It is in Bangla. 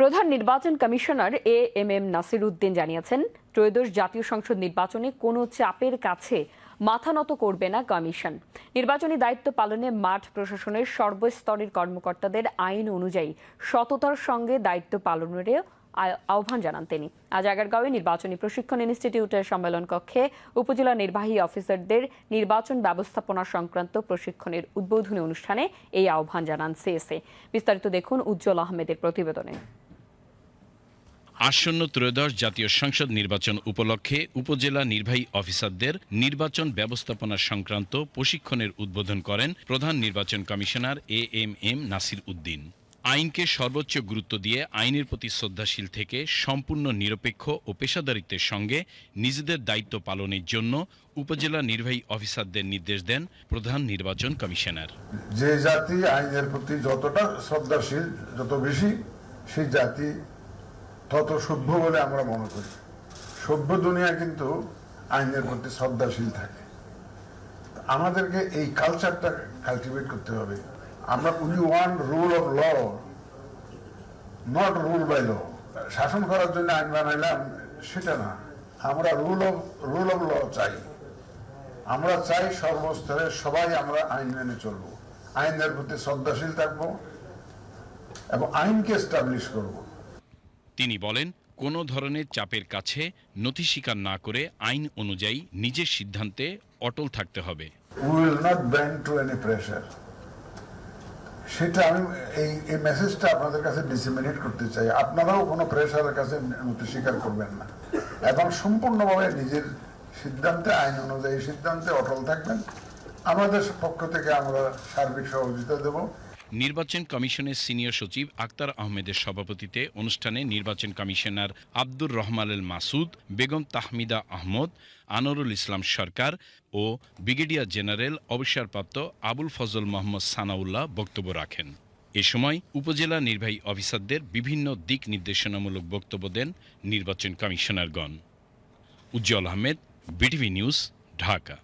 প্রধান নির্বাচন commissioner A M M Nasir Uddin জানিয়েছেন, ত্রয়োদশ জাতীয় সংসদ নির্বাচনে কোনো চাপের কাছে মাথা নত করবে না কমিশন। নির্বাচনী দায়িত্ব পালনে মাঠ প্রশাসনের সর্বস্তরের কর্মকর্তাদের আইন অনুযায়ী সততার সঙ্গে দায়িত্ব পালনের আহ্বান জানান তিনি। আজ আগারগাঁওয়ে নির্বাচনী প্রশিক্ষণ ইনস্টিটিউটের সম্মেলন কক্ষে উপজেলা নির্বাহী অফিসারদের নির্বাচন ব্যবস্থাপনা সংক্রান্ত প্রশিক্ষণের উদ্বোধনী অনুষ্ঠানে এই আহ্বান জানান সিএসএ বিস্তারিত দেখুন উজ্জ্বল আহমেদের প্রতিবেদনে। আসন্ন ত্রয়োদশ জাতীয় সংসদ নির্বাচন উপলক্ষে উপজেলা নির্বাহী অফিসারদের নির্বাচন ব্যবস্থাপনা সংক্রান্ত প্রশিক্ষণের উদ্বোধন করেন প্রধান নির্বাচন commissioner A M M Nasir Uddin. আইনকে সর্বোচ্চ গুরুত্ব দিয়ে আইনের প্রতি শ্রদ্ধাশীল থেকে সম্পূর্ণ নিরপেক্ষ ও পেশাদারিত্বের সঙ্গে নিজেদের দায়িত্ব পালনের জন্য উপজেলা নির্বাহী অফিসারদের নির্দেশ দেন প্রধান নির্বাচন কমিশনার। যে জাতি আইনের প্রতি যতটা শ্রদ্ধাশীল, যত বেশি সেই জাতি তত সভ্য বলে আমরা মনে করি। সভ্য দুনিয়া কিন্তু আইনের প্রতি শ্রদ্ধাশীল থাকে। আমাদেরকে এই কালচারটা কালটিভেট করতে হবে। আমরা we want rule of law not rule by law শাসন করার জন্য আইন বানাইলাম, সেটা না। আমরা rule of rule of law চাই। আমরা চাই সর্বস্তরে সবাই আমরা আইন মেনে চলবো। আইনের প্রতি শ্রদ্ধাশীল থাকব এবং আইনকে এস্টাবলিশ করব। তিনি বলেন, কোনো ধরনের চাপের কাছে নথি স্বীকার না করে আইন অনুযায়ী নিজের সিদ্ধান্তে অটল থাকতে হবে। সেটা আমি এই এই মেসেজটা আপনাদের কাছে ডিসিমিনেট করতে চাই। আপনারাও কোনো প্রেশারের কাছে নথি স্বীকার করবেন না। এবং সম্পূর্ণভাবে নিজের সিদ্ধান্তে, আইন অনুযায়ী সিদ্ধান্তে অটল থাকবেন। আমাদের পক্ষ থেকে আমরা সার্বিক সহযোগিতা দেবো। নির্বাচন কমিশনের সিনিয়র সচিব আক্তার আহমেদের সভাপতিতে অনুষ্ঠানে নির্বাচন কমিশনার আব্দুর রহমানুল মাসুদ, বেগম তাহমিদা আহমদ আনোরুল ইসলাম সরকার ও ব্রিগেডিয়ার জেনারেল অবসরপ্রাপ্ত আবুল ফজল মোহাম্মদ সানাউল্লাহ বক্তব্য রাখেন। এ সময় উপজেলা নির্বাহী অফিসারদের বিভিন্ন দিক নির্দেশনামূলক বক্তব্য দেন নির্বাচন কমিশনারগণ। Ujjal Ahmed, BTV news, Dhaka.